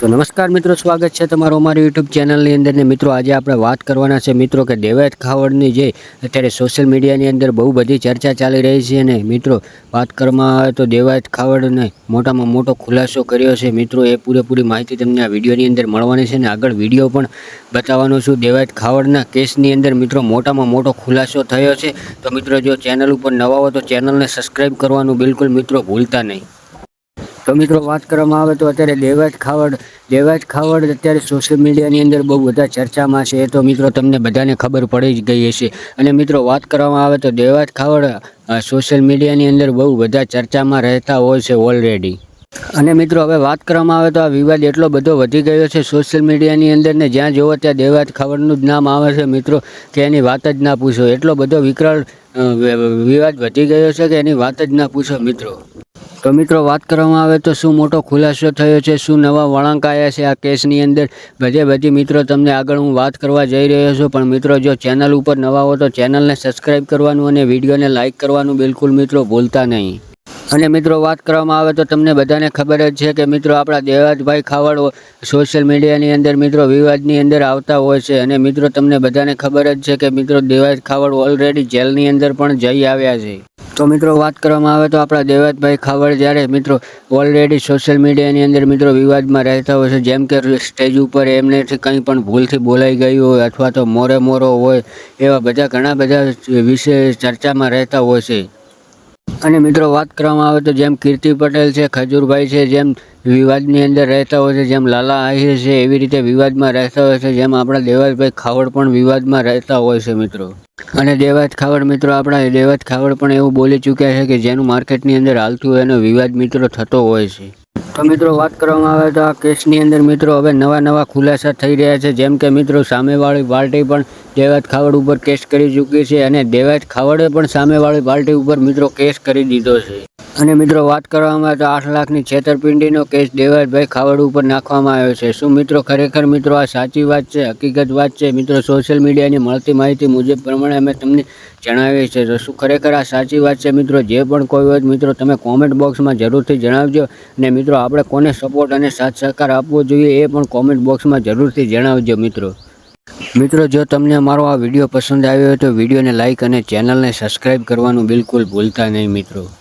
તો નમસ્કાર મિત્રો, સ્વાગત છે તમારું અમારી યુટ્યુબ ચેનલની અંદર. ને મિત્રો, આજે આપણે વાત કરવાના છે મિત્રો કે દેવાયત ખાવડની જે અત્યારે સોશિયલ મીડિયાની અંદર બહુ બધી ચર્ચા ચાલી રહી છે અને મિત્રો, વાત કરવામાં આવે તો દેવાયત ખાવડને મોટામાં મોટો ખુલાસો કર્યો છે. મિત્રો, એ પૂરેપૂરી માહિતી તમને આ વિડીયોની અંદર મળવાની છે અને આગળ વીડિયો પણ બતાવવાનો છું. દેવાયત ખાવડના કેસની અંદર મિત્રો મોટામાં મોટો ખુલાસો થયો છે. તો મિત્રો, જો ચેનલ ઉપર નવા હો તો ચેનલને સબસ્ક્રાઈબ કરવાનું બિલકુલ મિત્રો ભૂલતા નહીં. તો મિત્રો વાત કરવામાં આવે તો અત્યારે દેવાજ ખાવડ દેવાજ ખાવડ અત્યારે સોશિયલ મીડિયાની અંદર બહુ બધા ચર્ચામાં છે. તો મિત્રો તમને બધાને ખબર પડી જ ગઈ હશે. અને મિત્રો વાત કરવામાં આવે તો દેવાજ ખાવડ સોશિયલ મીડિયાની અંદર બહુ બધા ચર્ચામાં રહેતા હોય છે ઓલરેડી અને મિત્રો હવે વાત કરવામાં આવે તો આ વિવાદ એટલો બધો વધી ગયો છે સોશિયલ મીડિયાની અંદર ને જ્યાં જોવો ત્યાં દેવાજ ખાવડનું જ નામ આવે છે. મિત્રો, કે એની વાત જ ના પૂછો. એટલો બધો વિકરાળ વિવાદ વધી ગયો છે કે એની વાત જ ના પૂછો મિત્રો. તો મિત્રો, વાત કરવામાં આવે તો શું મોટો ખુલાસો થયો છે? શું નવા વળાંક આવ્યા છે આ કેસની અંદર? બધે બધી મિત્રો, તમને આગળ હું વાત કરવા જઈ રહ્યો છું. પણ મિત્રો, જો ચેનલ ઉપર નવા હો તો ચેનલને સબસ્ક્રાઈબ કરવાનું અને વિડીયોને લાઇક કરવાનું બિલકુલ મિત્રો ભૂલતા નહીં. અને મિત્રો, વાત કરવામાં આવે તો તમને બધાને ખબર જ છે કે મિત્રો, આપણા દેવાજભાઈ ખાવડ સોશિયલ મીડિયાની અંદર મિત્રો વિવાદની અંદર આવતા હોય છે. અને મિત્રો, તમને બધાને ખબર જ છે કે મિત્રો દેવાજ ખાવડ ઓલરેડી જેલની અંદર પણ જઈ આવ્યા છે. તો મિત્રો વાત કરવામાં આવે તો આપણા દેવતભાઈ ખાવડ જ્યારે મિત્રો ઓલરેડી સોશિયલ મીડિયાની અંદર મિત્રો વિવાદમાં રહેતા હોય છે, જેમ કે સ્ટેજ ઉપર એમનેથી કંઈ પણ ભૂલથી બોલાઈ ગયું હોય અથવા તો મોરે મોરો હોય એવા બધા ઘણા બધા વિશે ચર્ચામાં રહેતા હોય છે. અને મિત્રો વાત કરવામાં આવે તો જેમ કીર્તિ પટેલ છે, ખજૂરભાઈ છે, જેમ વિવાદની અંદર રહેતા હોય છે, જેમ લાલા આહિર છે, એવી રીતે વિવાદમાં રહેતા હોય છે, જેમ આપણા દેવાજભાઈ ખાવડ પણ વિવાદમાં રહેતા હોય છે મિત્રો. અને દેવાજ ખાવડ મિત્રો, આપણા દેવાજ ખાવડ પણ એવું બોલી ચૂક્યા છે કે જેનું માર્કેટની અંદર હાલતું હોય એનો વિવાદ મિત્રો થતો હોય છે. તો મિત્રો વાત કરવામાં આવે તો આ કેસની અંદર મિત્રો હવે નવા નવા ખુલાસા થઈ રહ્યા છે. જેમ કે મિત્રો સામેવાળી પાર્ટી પણ દેવાજ ખાવડ ઉપર કેસ કરી ચૂકી છે અને દેવાજ ખાવડે પણ સામેવાળી પાર્ટી ઉપર મિત્રો કેસ કરી દીધો છે. અને મિત્રો, વાત કરવામાં તો આઠ લાખની છેતરપિંડીનો કેસ દેવાજભાઈ ખાવડ ઉપર નાખવામાં આવ્યો છે. શું મિત્રો, ખરેખર મિત્રો, આ સાચી વાત છે? હકીકત વાત છે? મિત્રો, સોશિયલ મીડિયાની મળતી માહિતી મુજબ પ્રમાણે અમે તમને જણાવીએ છીએ. તો શું ખરેખર આ સાચી વાત છે મિત્રો? જે પણ કોઈ હોય મિત્રો, તમે કોમેન્ટ બોક્સમાં જરૂરથી જણાવજો. અને મિત્રો, આપણે કોને સપોર્ટ અને સાથ સહકાર આપવો જોઈએ એ પણ કોમેન્ટ બોક્સમાં જરૂરથી જણાવજો મિત્રો. મિત્રો, જો તમને અમારો આ વીડિયો પસંદ આવ્યો હોય તો વિડીયોને લાઇક અને ચેનલને સબસ્ક્રાઈબ કરવાનું બિલકુલ ભૂલતા નહીં મિત્રો.